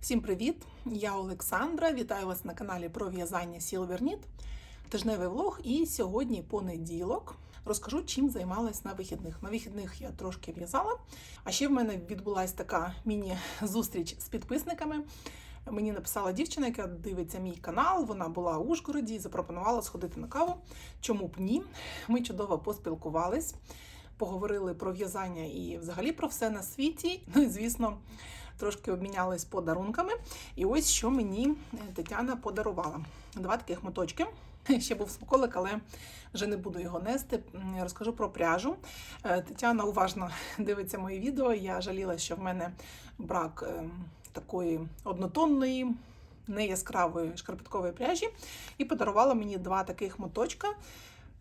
Всім привіт! Я Олександра. Вітаю вас на каналі про в'язання Silverknit. Тижневий влог. І сьогодні понеділок розкажу, чим займалась на вихідних. На вихідних я трошки в'язала. А ще в мене відбулася така міні-зустріч з підписниками. Мені написала дівчина, яка дивиться мій канал. Вона була у Ужгороді і запропонувала сходити на каву. Чому б ні? Ми чудово поспілкувались, поговорили про в'язання і взагалі про все на світі. Ну і звісно трошки обмінялись подарунками. І ось що мені Тетяна подарувала. Два таких моточки. Ще був смаколик, але вже не буду його нести. Розкажу про пряжу. Е, Тетяна уважно дивиться мої відео. Я жаліла, що в мене брак ем, такої однотонної, неяскравої шкарпеткової пряжі, і подарувала мені два таких моточка.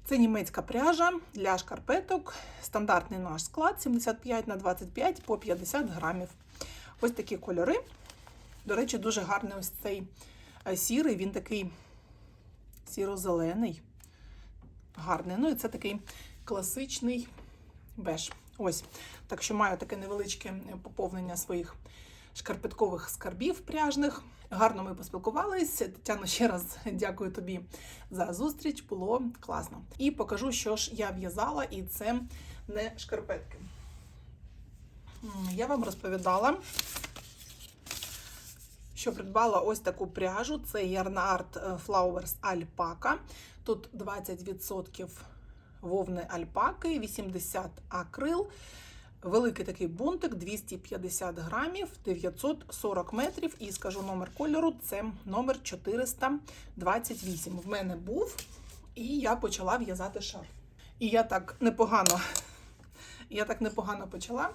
Це німецька пряжа для шкарпеток, стандартний наш склад 75 на 25 по 50 грамів. Ось такі кольори. До речі, дуже гарний ось цей е, сірий, він такий сіро-зелений. Гарний. Ну і це такий класичний беж. Ось. Так що маю таке невеличке поповнення своїх шкарпеткових скарбів пряжних. Гарно ми поспілкувалися. Тетяно, ще раз дякую тобі за зустріч. Було класно. І покажу, що ж я в'язала, і це не шкарпетки. Я вам розповідала, що придбала ось таку пряжу. Це Yarnart Flowers Alpaca. Тут 20% вовни альпаки, 80 акрил. Великий такий бунтик 250 грамів, 940 метрів. І скажу номер кольору це номер 428. В мене був, і я почала в'язати шарф. І я так непогано, я так непогано почала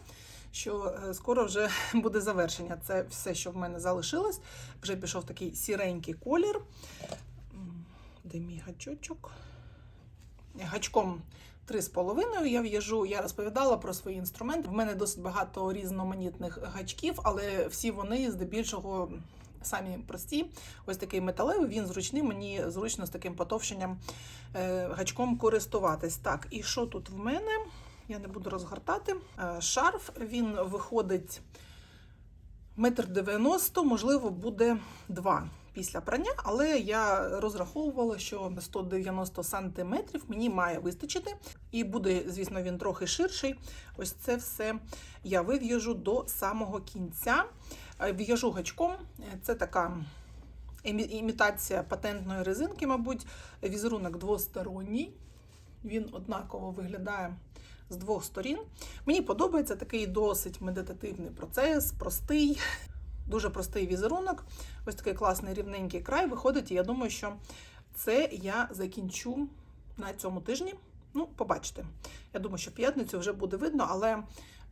що е, скоро вже буде завершення. Це все, що в мене залишилось. Вже пішов такий сіренький колір. Де мій гачочок? Гачком 3,5 я в'яжу. Я розповідала про свої інструменти. В мене досить багато різноманітних гачків, але всі вони здебільшого. Самі прості, ось такий металевий, він зручний, мені зручно з таким потовщенням е, гачком користуватись. Так, і що тут в мене? Я не буду розгортати. Е, шарф він виходить метр дев'яносто, можливо, буде два після прання, але я розраховувала, що 190 сантиметрів мені має вистачити. І буде, звісно, він трохи ширший. Ось це все я вив'яжу до самого кінця. Е, в'яжу гачком, це така. Імітація патентної резинки, мабуть, візерунок двосторонній. Він однаково виглядає з двох сторін. Мені подобається такий досить медитативний процес, простий, дуже простий візерунок. Ось такий класний рівненький край виходить, і я думаю, що це я закінчу на цьому тижні. Ну, побачите. Я думаю, що п'ятницю вже буде видно, але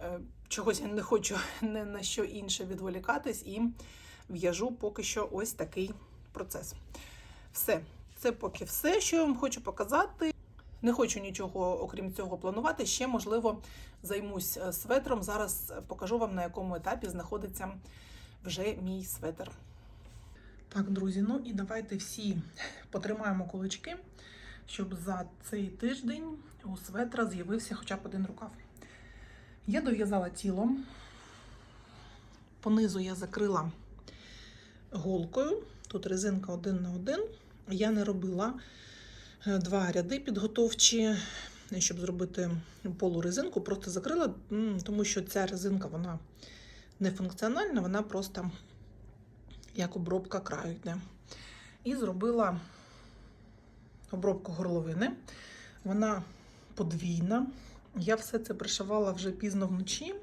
е, чогось я не хочу не на що інше відволікатись і в'яжу поки що ось такий процес. Все, це поки все, що я вам хочу показати. Не хочу нічого, окрім цього, планувати. Ще, можливо, займусь е, светром. Зараз покажу вам, на якому етапі знаходиться вже мій светр. Так, друзі, ну і давайте всі потримаємо кулички, щоб за цей тиждень у светра з'явився хоча б один рукав. Я дов'язала тіло, понизу я закрила голкою, тут резинка один на один. Я не робила Е, два ряди підготовчі, щоб зробити полурезинку, просто закрила, тому що ця резинка вона не функціональна, вона просто як обробка краю йде. І зробила обробку горловини. Вона подвійна. Я все це пришивала вже пізно вночі.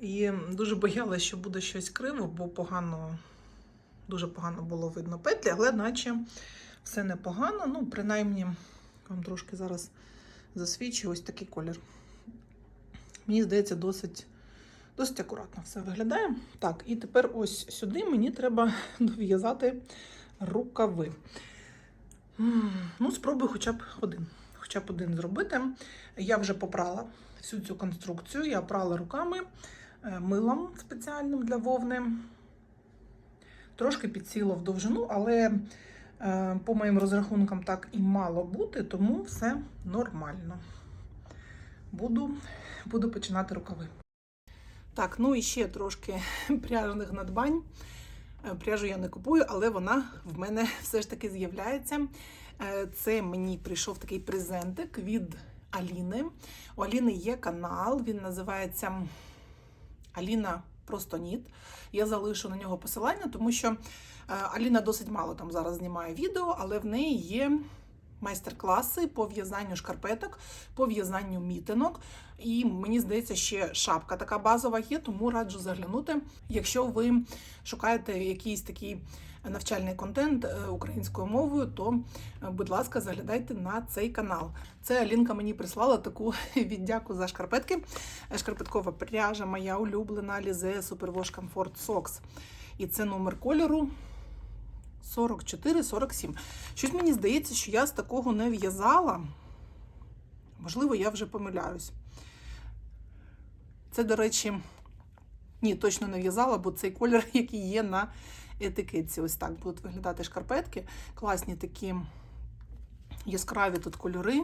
І дуже боялася, що буде щось криво, бо погано, дуже погано було видно петлі, але наче все непогано. Ну, принаймні, вам трошки зараз засвідчую ось такий колір. Мені здається, досить досить акуратно все виглядає. Так, і тепер ось сюди мені треба дов'язати рукави. Ну, спробую хоча б один. Хоча б один зробити. Я вже попрала всю цю конструкцію, я прала руками е, милом спеціальним для вовни. Трошки підсіло в довжину, але Е, по моїм розрахункам, так і мало бути, тому все нормально. Буду, Буду починати рукави. Так, ну і ще трошки пряжних надбань. Е, Пряжу я не купую, але вона в мене все ж таки з'являється. Е, Це мені прийшов такий презентик від Аліни. У Аліни є канал, він називається Аліна Просто Ніт. Я залишу на нього посилання, тому що е, Аліна досить мало там зараз знімає відео, але в неї є майстер-класи по в'язанню шкарпеток, по в'язанню мітинок. І мені здається, ще шапка така базова є, тому раджу заглянути. Якщо ви шукаєте якийсь такий навчальний контент е, українською мовою, то, е, будь ласка, заглядайте на цей канал. Це Алінка мені прислала таку віддяку за шкарпетки. Е, Шкарпеткова пряжа, моя улюблена Alize Superwash Comfort Socks. І це номер кольору 44-47. Щось мені здається, що я з такого не в'язала. Можливо, я вже помиляюсь. Це, до речі, ні, точно не в'язала, бо цей колір, який є на етикетці. Ось так будуть виглядати шкарпетки. Класні такі яскраві тут кольори.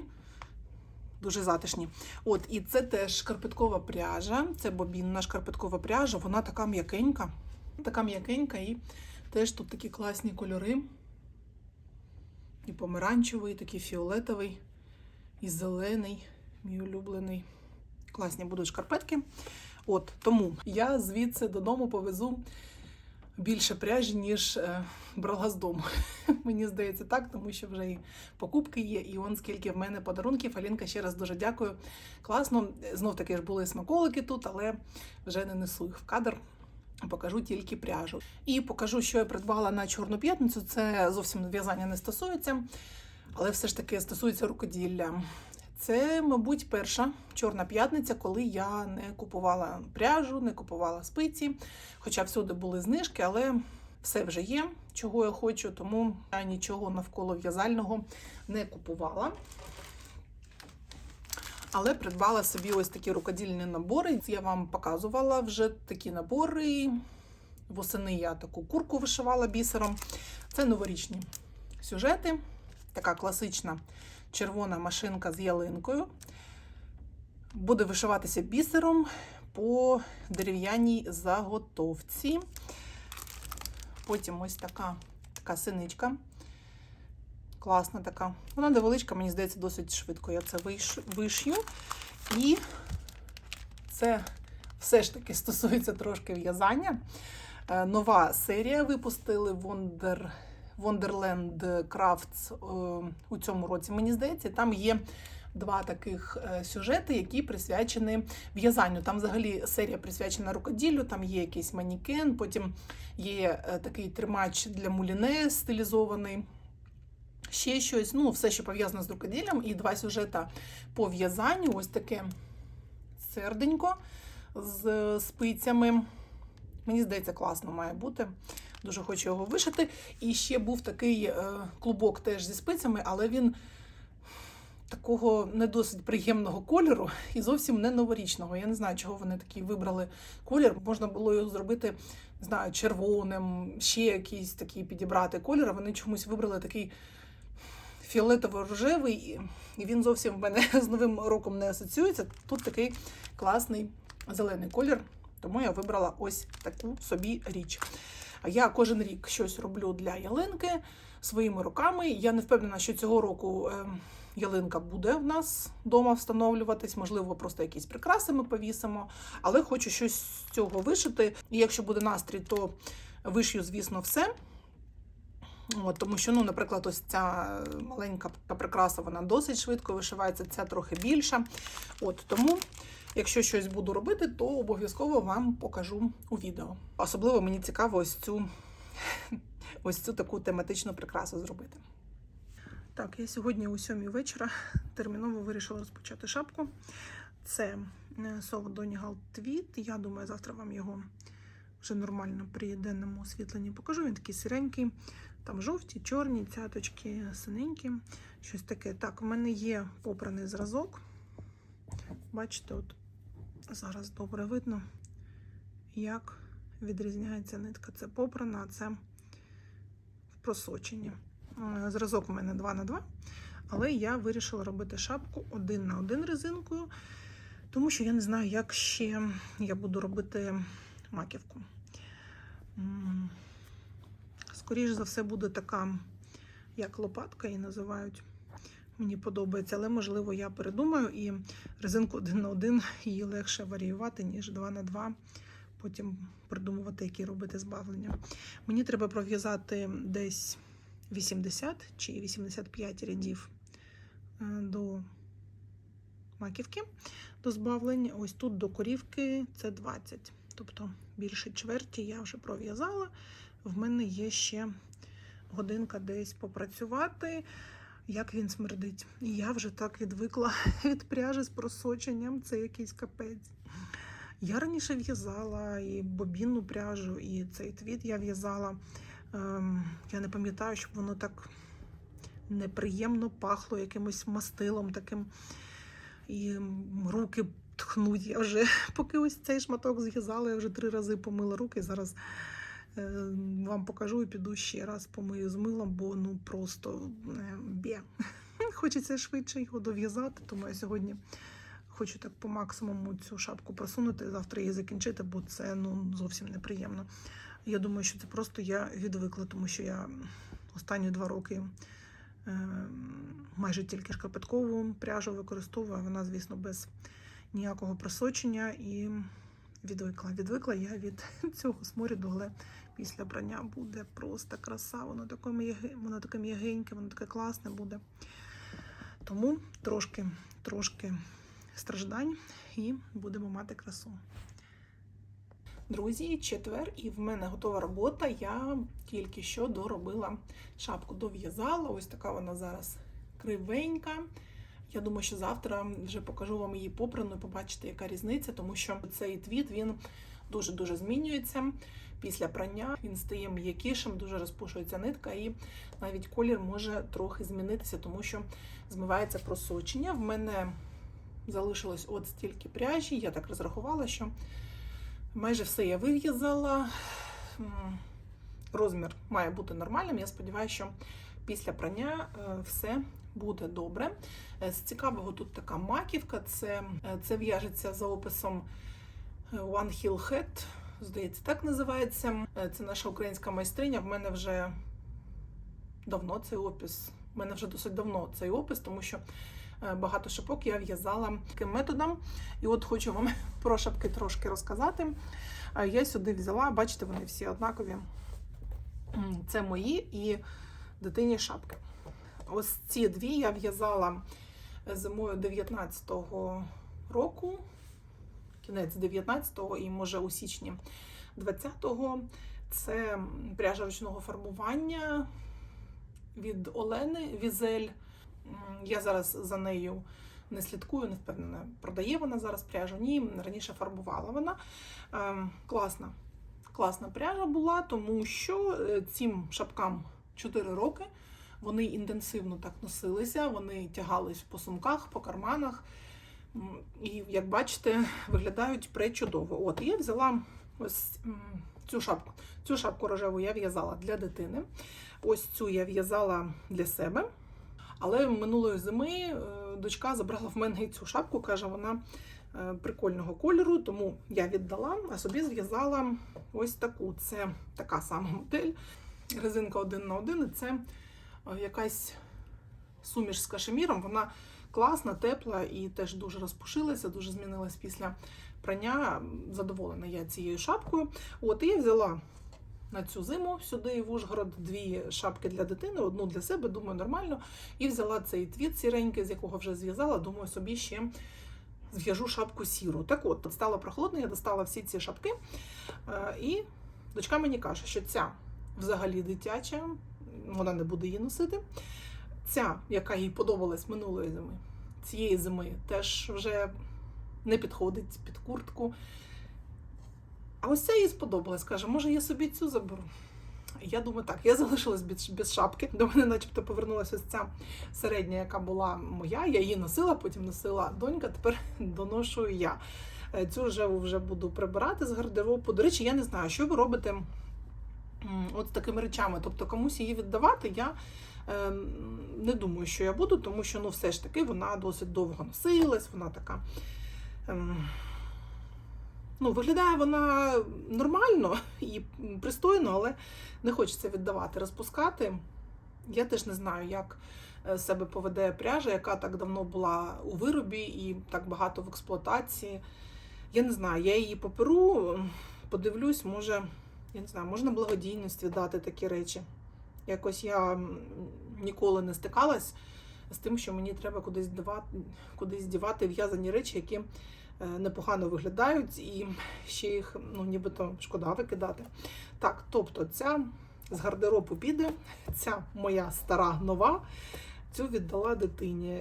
Дуже затишні. От, і це теж шкарпеткова пряжа. Це бобінна шкарпеткова пряжа. Вона така м'якенька. Така м'якенька, і теж тут такі класні кольори. І помаранчевий, і такий фіолетовий, і зелений, мій улюблений. Класні будуть шкарпетки. От тому я звідси додому повезу більше пряжі, ніж е, брала з дому. Мені здається так, тому що вже і покупки є, і он скільки в мене подарунків. Алінка, ще раз дуже дякую. Класно. Знов таки ж були смаколики тут, але вже не несу їх в кадр. Покажу тільки пряжу. І покажу, що я придбала на Чорну п'ятницю. Це зовсім в'язання не стосується, але все ж таки стосується рукоділля. Це, мабуть, перша чорна п'ятниця, коли я не купувала пряжу, не купувала спиці. Хоча всюди були знижки, але все вже є, чого я хочу, тому я нічого навколо в'язального не купувала. Але придбала собі ось такі рукодільні набори. Я вам показувала вже такі набори. Восени я таку курку вишивала бісером. Це новорічні сюжети. Така класична червона машинка з ялинкою. Буде вишиватися бісером по дерев'яній заготовці. Потім ось така, така синичка. Класна така. Вона невеличка, мені здається, досить швидко. Я це виш... вишью. І це все ж таки стосується трошки в'язання. Е, Нова серія випустили Wonder, Wonderland Crafts е, у цьому році. Мені здається, там є два таких е, сюжети, які присвячені в'язанню. Там взагалі серія присвячена рукоділлю, там є якийсь манікен, потім є е, такий тримач для муліне стилізований. Ще щось, ну, все, що пов'язано з рукоділлям, і два сюжета по в'язанню. Ось таке серденько з спицями. Мені здається, класно має бути. Дуже хочу його вишити. І ще був такий е, клубок теж зі спицями, але він такого не досить приємного кольору і зовсім не новорічного. Я не знаю, чого вони такий вибрали колір. Можна було його зробити, не знаю, червоним, ще якийсь такий підібрати колір. а Вони чомусь вибрали такий фіолетово-рожевий, і він зовсім в мене з Новим роком не асоціюється. Тут такий класний зелений колір, тому я вибрала ось таку собі річ. А я кожен рік щось роблю для ялинки своїми руками. Я не впевнена, що цього року е, ялинка буде в нас вдома встановлюватись, можливо, просто якісь прикраси ми повісимо, але хочу щось з цього вишити. І якщо буде настрій, то вишью, звісно, все. От, тому що, ну, наприклад, ось ця маленька прикраса, вона досить швидко вишивається, ця трохи більша. От тому, якщо щось буду робити, то обов'язково вам покажу у відео. Особливо мені цікаво ось цю, ось цю таку тематичну прикрасу зробити. Так, я сьогодні о 7 вечора терміново вирішила розпочати шапку. Це Soft Donegal Tweed. Я думаю, завтра вам його вже нормально при денному освітленні покажу. Він такий сиренький. Там жовті, чорні, цяточки, синенькі, щось таке. Так, у мене є попраний зразок. Бачите, от зараз добре видно, як відрізняється нитка. Це попрана, а це в просоченні. Е, Зразок у мене 2 на 2 але я вирішила робити шапку один на один резинкою, тому що я не знаю, як ще я буду робити маківку. М, скоріш за все, буде така, як лопатка її називають. Мені подобається, але можливо я передумаю і резинку один на один її легше варіювати, ніж 2 на 2 потім придумувати, які робити збавлення. Мені треба пров'язати десь 80 чи 85 рядів е, до маківки, до збавлень. Ось тут до корівки це 20. Тобто більше чверті я вже пров'язала. В мене є ще годинка десь попрацювати, як він смердить. І я вже так відвикла від пряжі з просоченням, це якийсь капець. Я раніше в'язала і бобінну пряжу, і цей твіт я в'язала. Ем, я не пам'ятаю, щоб воно так неприємно пахло якимось мастилом таким. І руки тхнуть. Я вже, поки ось цей шматок зв'язала, я вже три рази помила руки. Зараз вам покажу і піду ще раз помию з милом, бо ну просто бє. Хочеться швидше його дов'язати, тому я сьогодні хочу так по максимуму цю шапку просунути, завтра її закінчити, бо це ну зовсім неприємно. Я думаю, що це просто я відвикла, тому що я останні два роки е, майже тільки шкарпеткову пряжу використовую, а вона, звісно, без ніякого просочення і відвикла. Відвикла я від цього сморіду, але після брання буде просто краса. Воно таке воно таке м'ягеньке, воно таке класне буде. Тому трошки, трошки страждань і будемо мати красу. Друзі, четвер, і в мене готова робота. Я тільки що доробила шапку, дов'язала. Ось така вона зараз кривенька. Я думаю, що завтра вже покажу вам її попрану побачите, яка різниця, тому що цей твіт він дуже-дуже змінюється. Після прання він стає м'якішим, дуже розпушується нитка, і навіть колір може трохи змінитися, тому що змивається просочення. В мене залишилось от стільки пряжі. Я так розрахувала, що майже все я вив'язала. Розмір має бути нормальним. Я сподіваюся, що після прання е, все буде добре. Е, З цікавого тут така маківка. Це, е, це в'яжеться за описом е, One Hill Head, здається, так називається. Це наша українська майстриня. В мене вже давно цей опис. В мене вже досить давно цей опис, тому що багато шапок я в'язала таким методом. І от хочу вам про шапки трошки розказати. Я сюди взяла, бачите, вони всі однакові. Це мої і дитині шапки. Ось ці дві я в'язала зимою 19-го року, кінець 19-го і може у січні 20-го. Це пряжа ручного фарбування від Олени Візель. Я зараз за нею не слідкую, не впевнена, продає вона зараз пряжу. Ні, раніше фарбувала вона. Ем, Класна. Класна пряжа була, тому що е, цим шапкам 4 роки. Вони інтенсивно так носилися, вони тягались по сумках, по карманах. І, як бачите, виглядають пречудово. От, я взяла ось цю шапку. Цю шапку рожеву я в'язала для дитини. Ось цю я в'язала для себе. Але минулої зими е, дочка забрала в мене цю шапку, каже, вона е, прикольного кольору, тому я віддала, а собі зв'язала ось таку. Це така сама модель. Резинка один на один, і це якась суміш з кашеміром. Вона класна, тепла і теж дуже розпушилася, дуже змінилась після прання. Задоволена я цією шапкою. От і я взяла на цю зиму сюди в Ужгород дві шапки для дитини, одну для себе, думаю, нормально. І взяла цей твіт сіренький, з якого вже зв'язала. Думаю, собі ще зв'яжу шапку сіру. Так от, стало прохолодно, я достала всі ці шапки. е, І дочка мені каже, що ця взагалі дитяча, вона не буде її носити. Ця, яка їй подобалась минулої зими, цієї зими, теж вже не підходить під куртку. А ось ця їй сподобалась. Каже, може, я собі цю заберу. Я думаю, так, я залишилась без, без шапки. До мене, начебто, повернулася ось ця середня, яка була моя. Я її носила, потім носила донька, тепер доношу я. Е, Цю рожеву вже буду прибирати з гардеробу. До речі, я не знаю, що ви робите от з такими речами. Тобто комусь її віддавати, я е, не думаю, що я буду, тому що ну, все ж таки вона досить довго носилась, вона така. ем, Ну, виглядає вона нормально і пристойно, але не хочеться віддавати, розпускати. Я теж не знаю, як е, себе поведе пряжа, яка так давно була у виробі і так багато в експлуатації. Я не знаю, я її поперу, подивлюсь, може, я не знаю, можна благодійність віддати такі речі. Якось я ніколи не стикалась з тим, що мені треба кудись дівати, кудись дівати в'язані речі, які е, непогано виглядають, і ще їх ну, нібито шкода викидати. Так, тобто ця з гардеробу піде, ця моя стара нова, цю віддала дитині.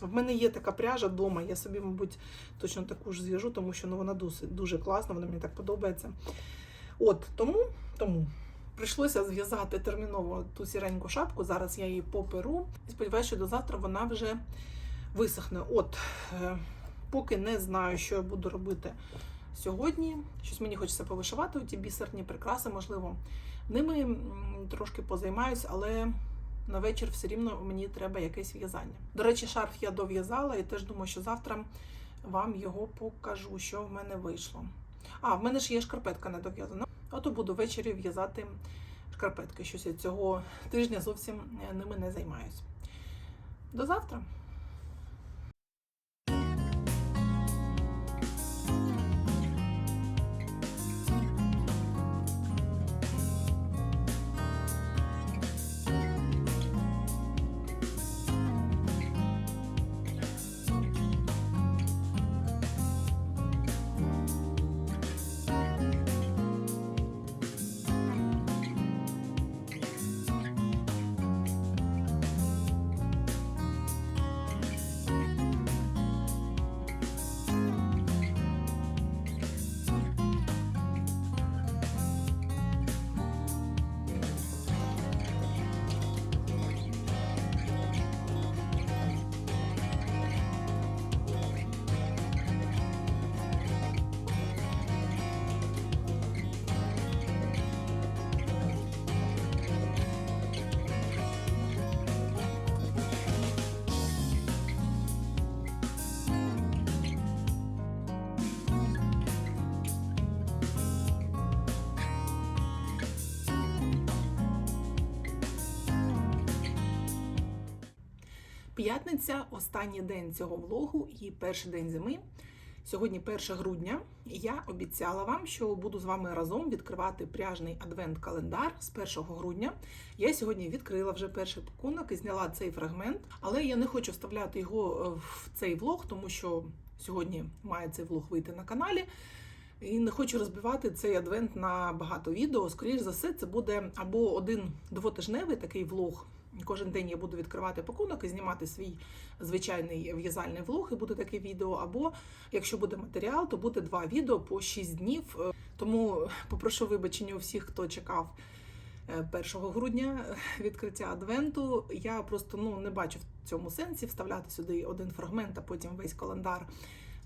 В мене є така пряжа вдома, я собі, мабуть, точно таку ж зв'яжу, тому що ну, вона дуже, дуже класна, вона мені так подобається. От тому, тому прийшлося зв'язати терміново ту сіреньку шапку. Зараз я її поперу. І сподіваюся, що до завтра вона вже висохне. От, е, поки не знаю, що я буду робити сьогодні. Щось мені хочеться повишивати ті бісерні прикраси, можливо, ними трошки позаймаюсь, але на вечір все рівно мені треба якесь в'язання. До речі, шарф я дов'язала і теж думаю, що завтра вам його покажу, що в мене вийшло. А, в мене ж є шкарпетка не дов'язана. Ото буду ввечері в'язати шкарпетки. Щось я цього тижня зовсім е, ними не займаюсь. До завтра! П'ятниця, останній день цього влогу і перший день зими. Сьогодні 1 грудня. Я обіцяла вам, що буду з вами разом відкривати пряжний адвент-календар з 1 грудня. Я сьогодні відкрила вже перший пакунок і зняла цей фрагмент, але я не хочу вставляти його е, в цей влог, тому що сьогодні має цей влог вийти на каналі. І не хочу розбивати цей адвент на багато відео. Скоріше за все, це буде або один двотижневий такий влог. Кожен день я буду відкривати пакунок і знімати свій звичайний в'язальний влог, і буде таке відео. Або якщо буде матеріал, то буде два відео по 6 днів. Е, Тому попрошу вибачення у всіх, хто чекав е, 1 грудня відкриття адвенту. Я просто ну не бачу в цьому сенсі вставляти сюди один фрагмент, а потім весь календар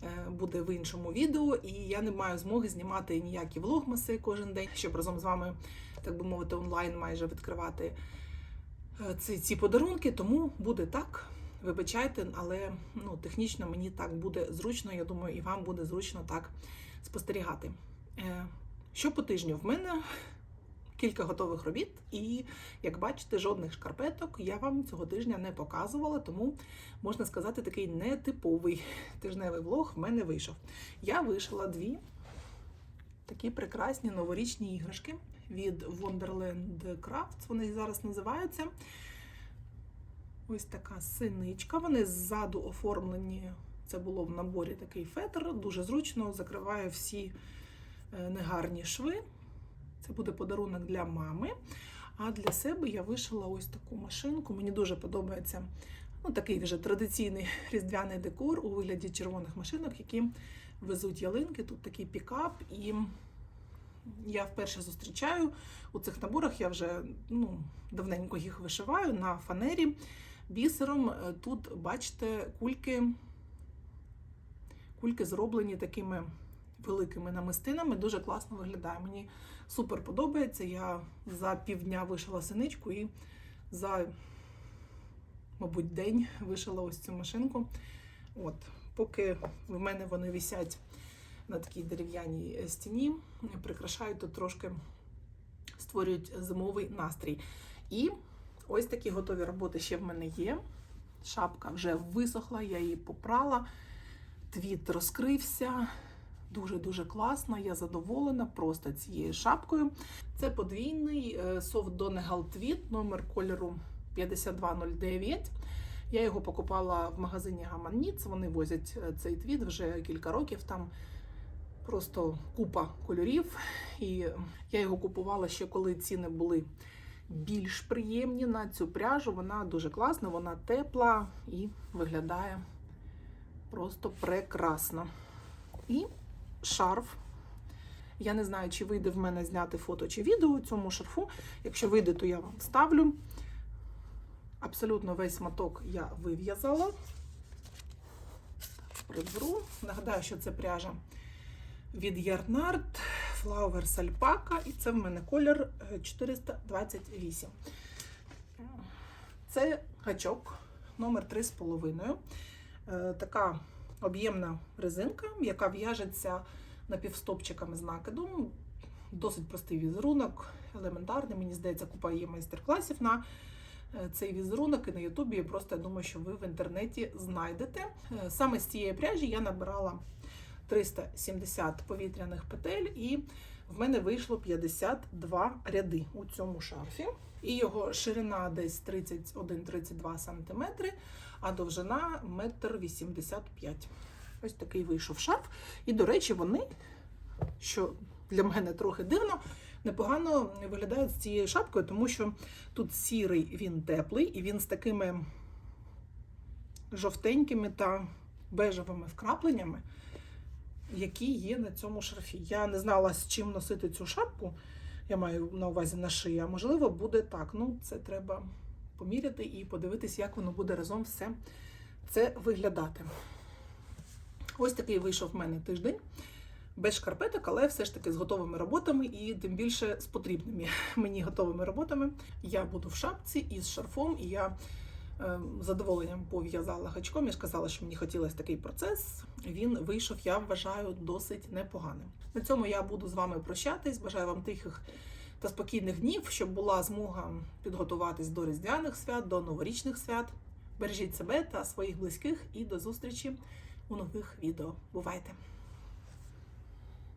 е, буде в іншому відео. І я не маю змоги знімати ніякі влогмаси кожен день, щоб разом з вами, так би мовити, онлайн майже відкривати е, ці, ці подарунки. Тому буде так. Вибачайте, але ну, технічно мені так буде зручно. Я думаю, і вам буде зручно так спостерігати. Е, Що по тижню в мене кілька готових робіт, і як бачите, жодних шкарпеток я вам цього тижня не показувала, тому можна сказати, такий нетиповий тижневий влог в мене вийшов. Я вишила дві такі прекрасні новорічні іграшки від Wonderland Crafts. Вони зараз називаються. Ось така синичка. Вони ззаду оформлені. Це було в наборі такий фетр, дуже зручно, закриває всі е, негарні шви. Це буде подарунок для мами. А для себе я вишила ось таку машинку. Мені дуже подобається ну, такий вже традиційний різдвяний декор у вигляді червоних машинок, які везуть ялинки. Тут такий пікап, і я вперше зустрічаю у цих наборах. Я вже ну, давненько їх вишиваю на фанері бісером. Е, Тут, бачите, кульки, кульки зроблені такими великими намистинами. Дуже класно виглядає. Мені супер подобається. Я за півдня вишила синичку і за, мабуть, день вишила ось цю машинку. От, поки в мене вони висять на такій дерев'яній е, стіні, прикрашають тут трошки, створюють зимовий настрій. І ось такі готові роботи ще в мене є. Шапка вже висохла, я її попрала, твіт розкрився. Дуже-дуже класно, я задоволена просто цією шапкою. Це подвійний е, Soft Donegal Tweed, номер кольору 5209. Я його покупала в магазині Гаманніц. Вони возять е, цей твіт вже кілька років. Там просто купа кольорів. І я його купувала ще коли ціни були більш приємні на цю пряжу. Вона дуже класна, вона тепла і виглядає просто прекрасно. І шарф. Я не знаю, чи вийде в мене зняти фото чи відео цьому шарфу. Якщо вийде, то я вам ставлю. Абсолютно весь моток я вив'язала. Приберу. Нагадаю, що це пряжа від Yarnart Flowers Alpaca, і це в мене колір е, 428. Це гачок номер 3,5. Е, Така об'ємна резинка, яка в'яжеться напівстопчиками з накидом. Досить простий візерунок, елементарний. Мені здається, купа є майстер-класів на е, цей візерунок і на Ютубі. Просто я думаю, що ви в інтернеті знайдете. Е, Саме з цієї пряжі я набирала 370 повітряних петель, і в мене вийшло 52 ряди у цьому шарфі. І його ширина десь 31-32 см, а довжина 1,85 м. Ось такий вийшов шарф. І, до речі, вони, що для мене трохи дивно, непогано виглядають з цією шапкою, тому що тут сірий він теплий, і він з такими жовтенькими та бежевими вкрапленнями, які є на цьому шарфі. Я не знала, з чим носити цю шапку. Я маю на увазі на шиї, а можливо, буде так. Ну, це треба поміряти і подивитись, як воно буде разом все це виглядати. Ось такий вийшов в мене тиждень. Без шкарпеток, але все ж таки з готовими роботами і тим більше з потрібними мені готовими роботами. Я буду в шапці із шарфом, і я задоволенням пов'язала гачком. Я ж казала, що мені хотілося такий процес. Він вийшов, я вважаю, досить непоганим. На цьому я буду з вами прощатись. Бажаю вам тихих та спокійних днів, щоб була змога підготуватись до різдвяних свят, до новорічних свят. Бережіть себе та своїх близьких і до зустрічі у нових відео. Бувайте!